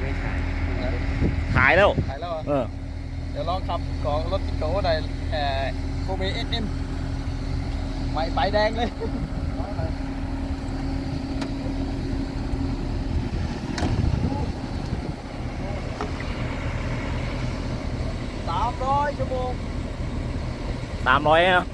ไม่ใช่ขายแล้ว ขายแล้วอะเออ เดี๋ยวลองขับของรถจิโก้หน่อยเอ่อโกเบเอสเอ็มใหม่ไฟแดงเลย สามร้อยชั่วโมงสามร้อยนะ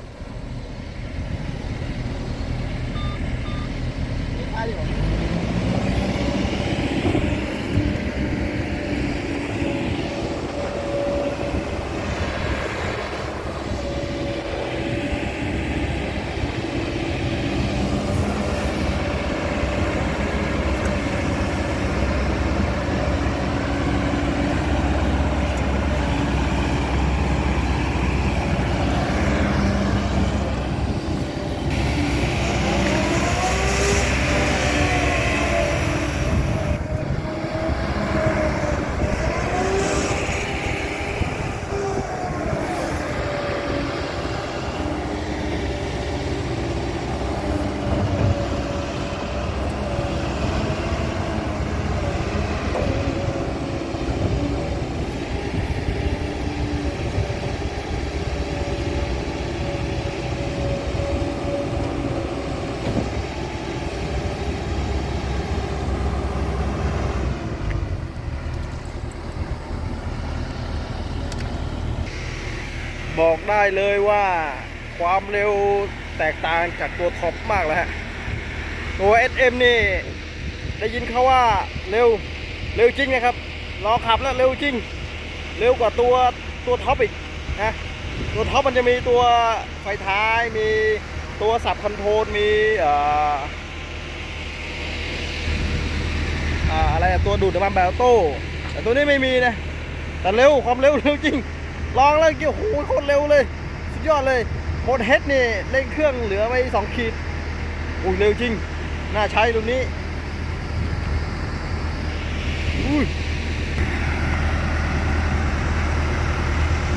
บอกได้เลยว่าความเร็วแตกต่างจากตัวท็อปมากแล้วฮะ ตัว SM นี่ได้ยินเขาว่าเร็วเร็วจริงนะครับลองขับแล้วเร็วจริง เร็วกว่าตัวตัวท็อปอีกนะตัวท็อปมันจะมีตัวไฟท้ายมีตัวสับคอนโทรลมีอะไรตัวดูดน้ำมันแบบโต้แต่ตัวนี้ไม่มีนะแต่เร็วความเร็วเร็วจริง ลองแล้วเกี่ยวโหโคตรเร็วเลย สุดยอดเลยโมดเฮดนี่เร่งเครื่องเหลือไว้สองขีดอุ้ยเร็วจริง น่าใช้ตรงนี้อุ้ย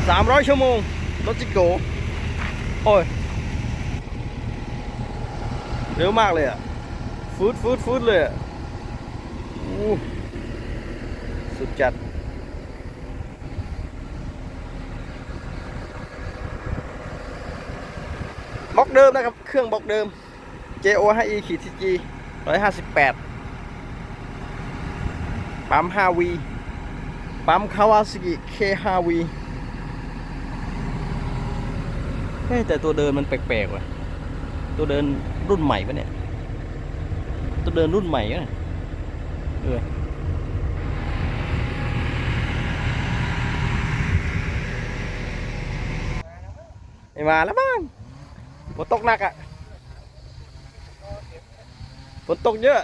สามร้อยชั่วโมงรถจิโกโอ้ย เร็วมากเลยอะฟูดฟูดฟูดเลยอะอู้สุดจัด ล็อกเดิมนะครับ เครื่องบล็อกเดิม JO 5E ขีด CG 158 ปั๊ม 5V ปั๊ม Kawasaki K5V เฮ้แต่ตัวเดินมันแปลกๆว่ะ ตัวเดินรุ่นใหม่ปะเนี่ย ตัวเดินรุ่นใหม่ปะเนี่ยเออไม่มาแล้วบ้าง ฝนตกหนักอะฝนตกเยอะ